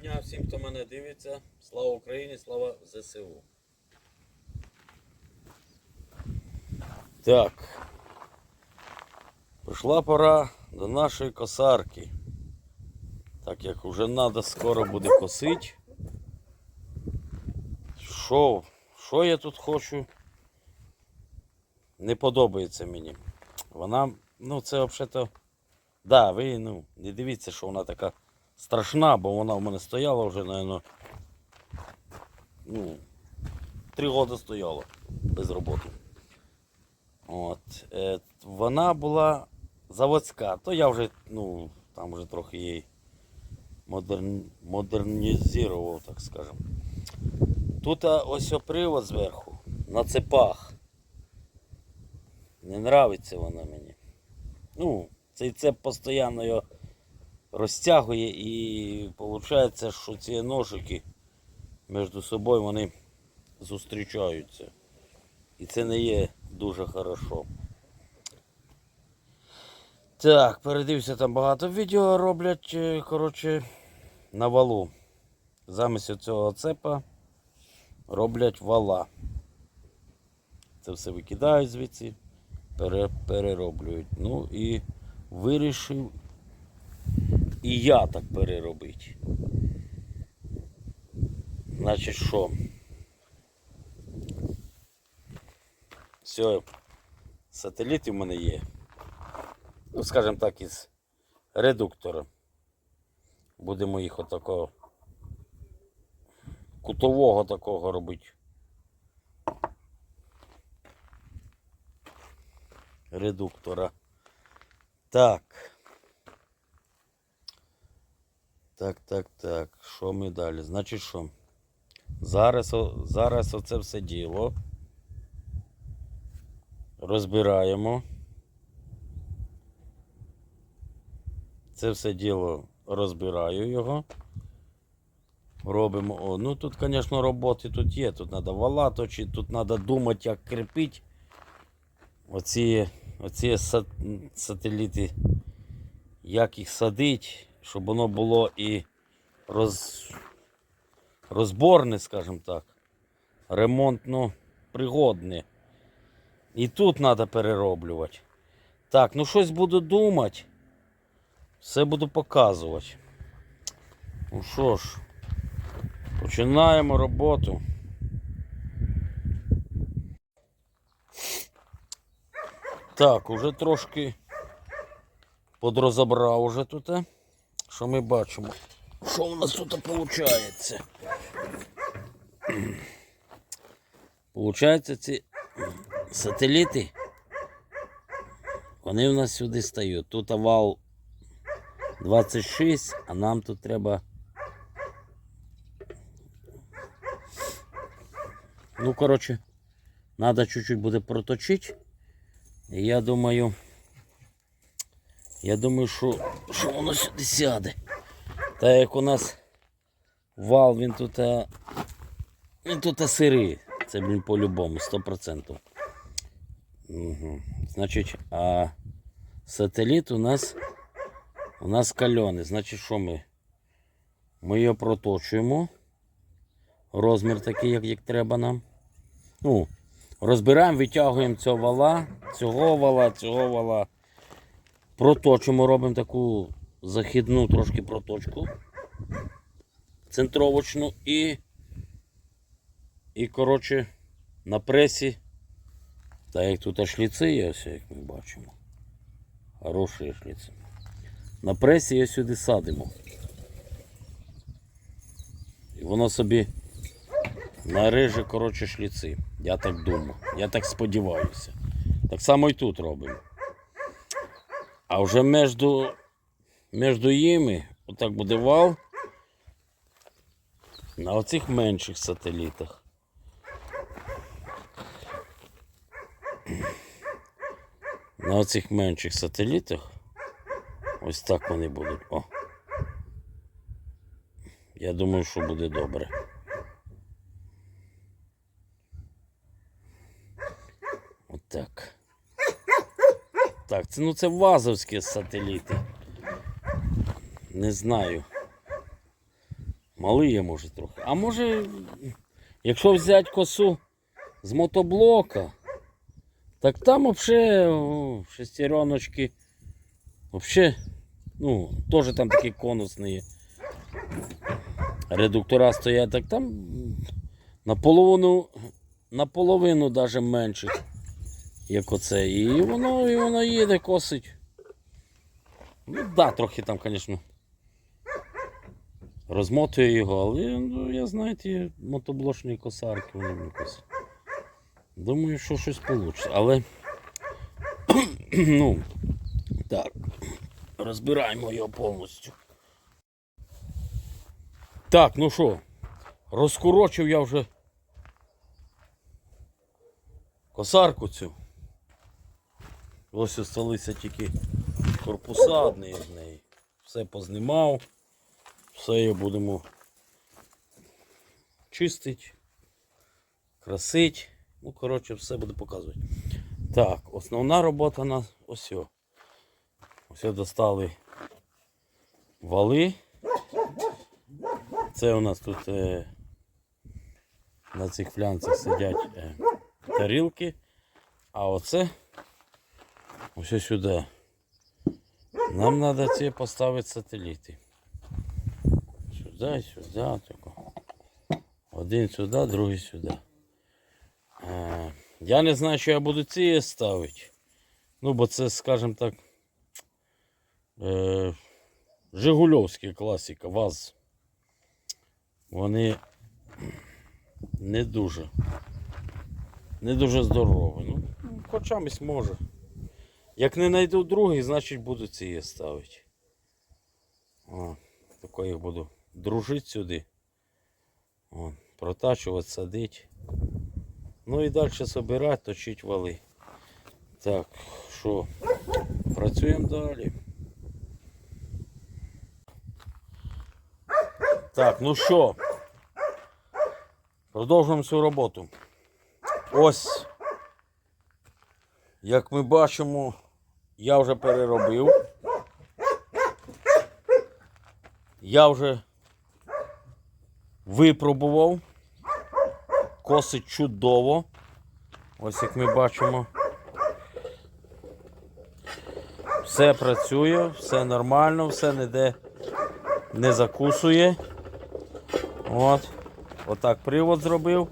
дня всім, хто мене дивиться. Слава Україні, слава ЗСУ. Так. Прийшла пора до нашої косарки. Так як вже треба скоро буде косити. Що? Що я тут хочу? Не подобається мені. Вона, ну це взагалі-то. Да, ви ну, не дивіться, що вона така страшна, бо вона в мене стояла вже, мабуть, ну, три роки стояла без роботи. От, е, вона була заводська, то я вже, ну, там вже трохи її модерн, модернізував, так скажемо. Тут ось о привод зверху, на цепах. Не нравиться вона мені. Ну, цей цеп постійно його розтягує і виходить, що ці ножики між собою вони зустрічаються. І це не є дуже хорошо. Так, передивився там багато відео роблять, е, коротше, на валу. Замість цього цепа роблять вала. Це все викидають звідси, пере, перероблюють. Ну і вирішив і я так переробити. Значить що? Все, сателіти в мене є. Ну, скажімо так, із редуктора. Будемо їх отакого кутового такого робити. Редуктора. Так. Так, так, так. Що ми далі? Значить що? Зараз, зараз оце все діло. Розбираємо. Це все діло розбираю його. Робимо. О, ну тут, звісно, роботи тут є. Тут треба вала точити, тут треба думати, як кріпити. Оці, оці са- сателіти, як їх садити, щоб воно було і роз, розборне, скажімо так, ремонтно пригодне. І тут треба перероблювати. Так, ну щось буду думати. Все буду показувати. Ну що ж, починаємо роботу. Так, уже трошки подрозобрав уже тут. Що ми бачимо? Що у нас тут виходить? Получається, ці сателіти, вони у нас сюди стають. Тут овал 26, а нам тут треба. Ну, коротше, треба чуть-чуть буде проточити. І я думаю, я думаю, що, що воно сюди сяде. Так як у нас вал, він тут, а, він тут а сирий. Це, блін, по-любому, 100%. Угу. Значить, а сателіт у нас у нас кальоний. Значить, що ми? Ми його проточуємо. Розмір такий, як, як треба нам. Ну, розбираємо, витягуємо цього вала, цього вала, цього вала. Проточимо, робимо таку західну трошки проточку. Центровочну і. І, коротше, на пресі. Так як тут шліци є, ось як ми бачимо. Хороші шліци. На пресі його сюди садимо. І воно собі нариже, коротше, шліци. Я так думаю. Я так сподіваюся. Так само і тут робимо. А вже між, між їми, отак буде вал. На оцих менших сателітах. На оцих менших сателітах ось так вони будуть. О. Я думаю, що буде добре. Отак. Так, це ну це вазовські сателіти. Не знаю. Малий є, може, трохи. А може, якщо взяти косу з мотоблока, так там взагалі шестереночки. Взагалі, ну, теж там такі конусні редуктора стоять, так там наполовину, наполовину навіть менше, як оце. І воно, і воно їде, косить. Ну да, трохи там, звісно, розмотує його, але ну, я знаю, ті мотоблочні косарки вони не косять. Думаю, що щось вийде. Але ну, так, розбираємо його повністю. Так, ну що, розкорочив я вже косарку цю. Ось осталися тільки корпуса одні з неї. Все познімав, все її будемо чистити, красити. Ну, коротше, все буду показувати. Так, основна робота у нас ось. Ось достали вали. Це у нас тут е, на цих флянцях сидять е, тарілки, а оце ось сюди. Нам треба ці поставити сателіти. Сюди, сюди, тако. Один сюди, другий сюди. Я не знаю, що я буду ці ставити. Ну, бо це, скажімо так, е, Жигульовська класика, ВАЗ. Вони не дуже. Не дуже здорові. Ну, хоча мись може. Як не знайду другий, значить буду ці ставити. О, тако їх буду дружити сюди. О, протачувати, садити. Ну і далі збирати, точити вали. Так, що, працюємо далі. Так, ну що, продовжуємо цю роботу. Ось, як ми бачимо, я вже переробив. Я вже випробував. Косить чудово. Ось як ми бачимо. Все працює, все нормально, все ніде не закусує. От. Отак привод зробив.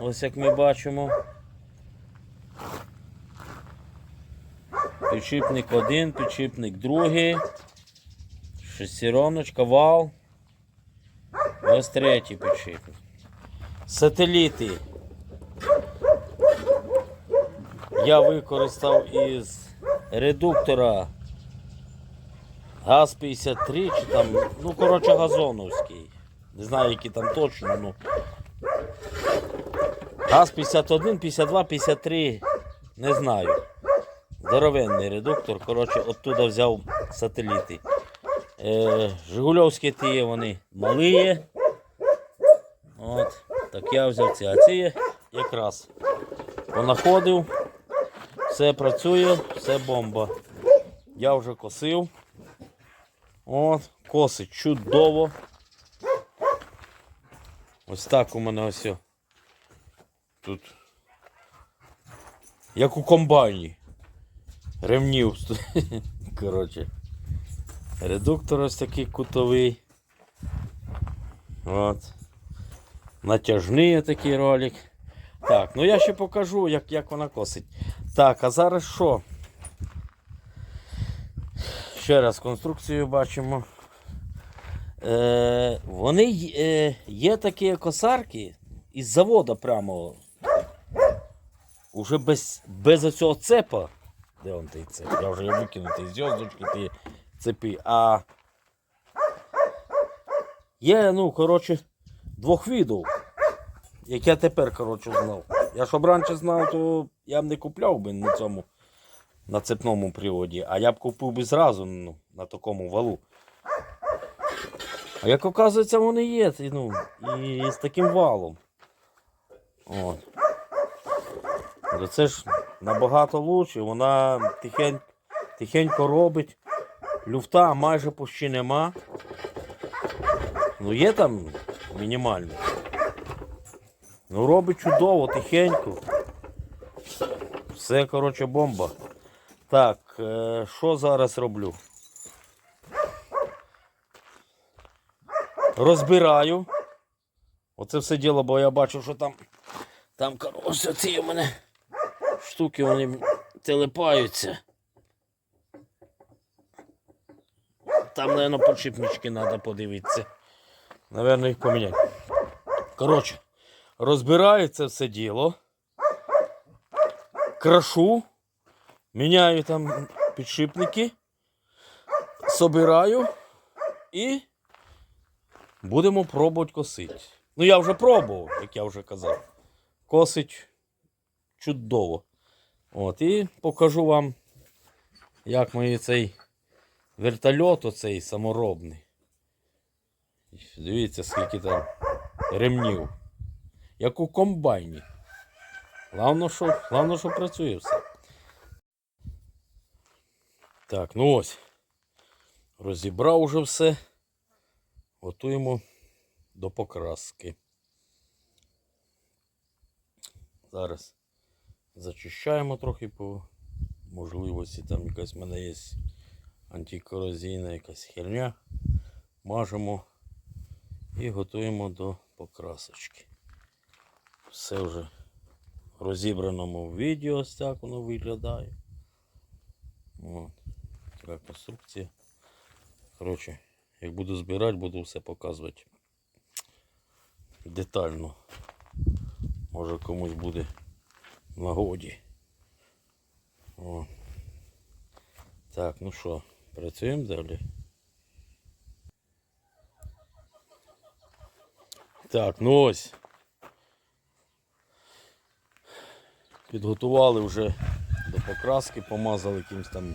Ось як ми бачимо. Підшипник один, підшипник другий. Шестероночка, вал. Ось третій підшипник. Сателіти. Я використав із редуктора ГАЗ-53 чи там, ну коротше газоновський. Не знаю, які там точно, ну. ГАЗ-51, 52, 53, не знаю. Здоровенний редуктор, коротше, оттуда взяв сателіти. Е, Жигульовські ті вони малі. От, так я взяв ці, а ці якраз понаходив. Все працює, все бомба. Я вже косив. От, косить чудово. Ось так у мене ось. Тут. Як у комбайні. Ремнів. Коротше. Редуктор ось такий кутовий. От. Натяжний такий ролик. Так, ну я ще покажу, як, як вона косить. Так, а зараз що? Ще раз конструкцію бачимо. Е, вони е, є такі косарки із заводу прямо. Уже без, без оцього цепа. Де он той цеп? Я вже його викинув, ті зв'язочки, цепи. А є, ну, коротше, двох видів. Як я тепер, коротше, знав. Я щоб раніше знав, то я б не купляв би на цьому на цепному приводі, а я б купив би зразу ну, на такому валу. А як оказується, вони є, і, ну, і з таким валом. От. Це ж набагато лучше, вона тихень, тихенько робить. Люфта майже почти нема. Ну є там мінімальний. Ну робить чудово, тихенько. Все, коротше, бомба. Так, е, що зараз роблю? Розбираю. Оце все діло, бо я бачу, що там. Там, коротше, ці у мене штуки вони телепаються. Там, мабуть, подшипнички треба подивитися. Наверно, їх поміняти. Коротше, розбираю це все діло. Крашу. Міняю там підшипники. Собираю і будемо пробувати косити. Ну, я вже пробував, як я вже казав. Косить чудово. От, і покажу вам, як мені цей вертольот оцей саморобний. Дивіться, скільки там ремнів. Як у комбайні. Главное, що, главное, що працює все. Так, ну ось. Розібрав уже все. Готуємо до покраски. Зараз зачищаємо трохи по можливості. Там якась в мене є антикорозійна якась херня. Мажемо і готуємо до покрасочки. Все вже в розібраному відео ось так воно виглядає. От. Така конструкція. Коротше, як буду збирати, буду все показувати детально. Може комусь буде нагоді. О. Так, ну що, працюємо далі. Так, ну ось. Підготували вже до покраски, помазали якимось там.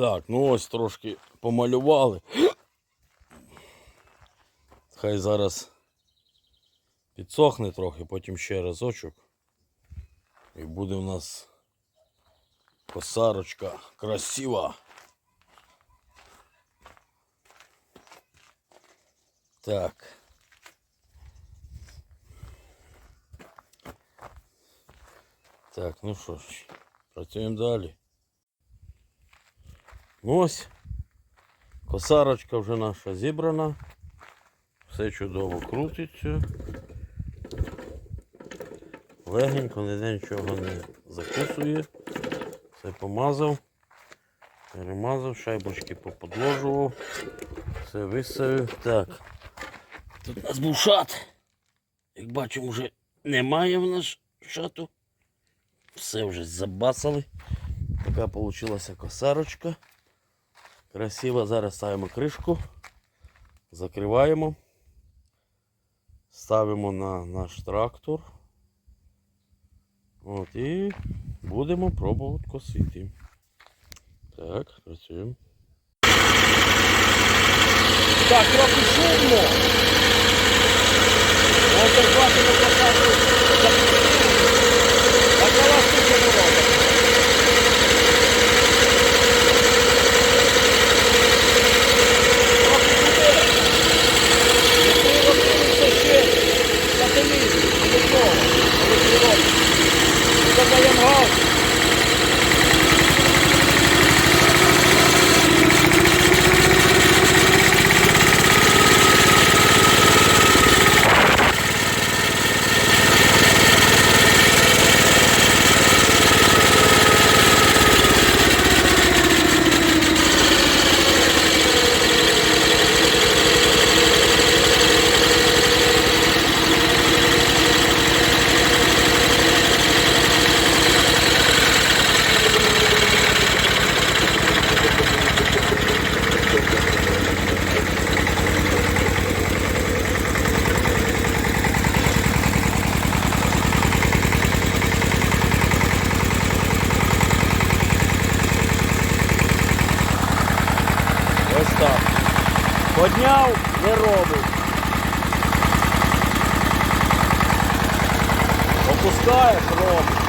Так, ну ось трошки помалювали. Хай зараз підсохне трохи, потім ще разочок. І буде в нас косарочка красива. Так. Так, ну що ж, працюємо далі. Ось, косарочка вже наша зібрана. Все чудово крутиться. Легенько, ніде нічого не закусує. Все помазав, перемазав, шайбочки поподложував. Все виставив. Так. Тут у нас був шат. Як бачимо, вже немає в нас шату. Все вже забасали. Така вийшла косарочка. Красиво. Зараз ставимо кришку, закриваємо, ставимо на наш трактор. От, і будемо пробувати косити. Так, працюємо. Так, трохи шумно. Ось так бачимо посадку. Така штука дорога. Трохи Vamos aí, amor. Подняв, не робить. Опускаєш, робиш.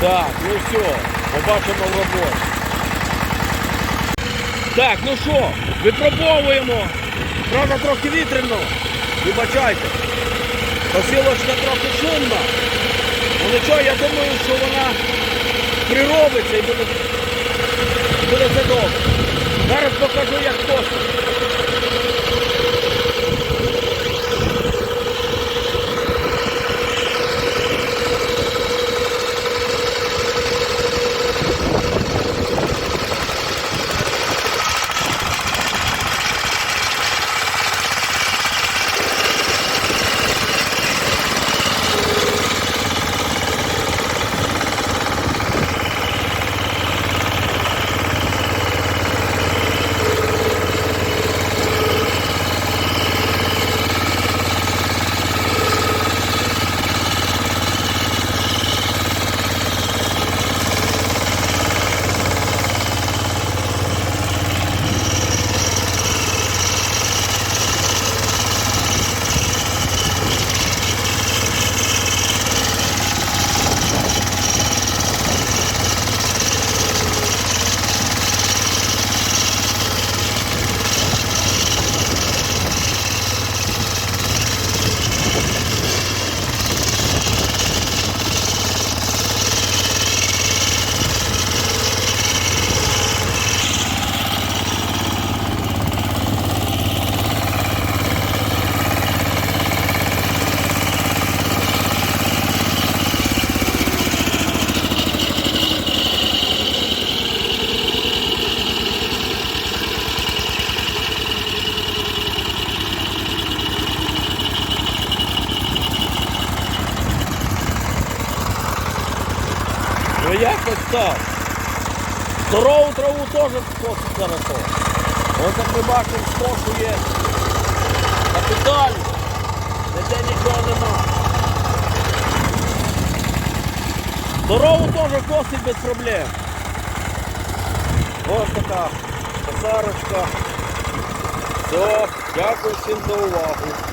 Так, ну все, побачимо в роботі. Так, ну що, випробовуємо. Правда, трохи вітряно. Вибачайте. Посілочка трохи шумна. Ну нічого, я думаю, що вона приробиться і буде, буде це добре. Зараз покажу, як косить. якось так. Здорову траву теж косить хорошо. Ось як ми бачимо, скошує капітально. Ніде нічого нема. Здорову теж косить без проблем. Ось така косарочка. Все, дякую всім за увагу.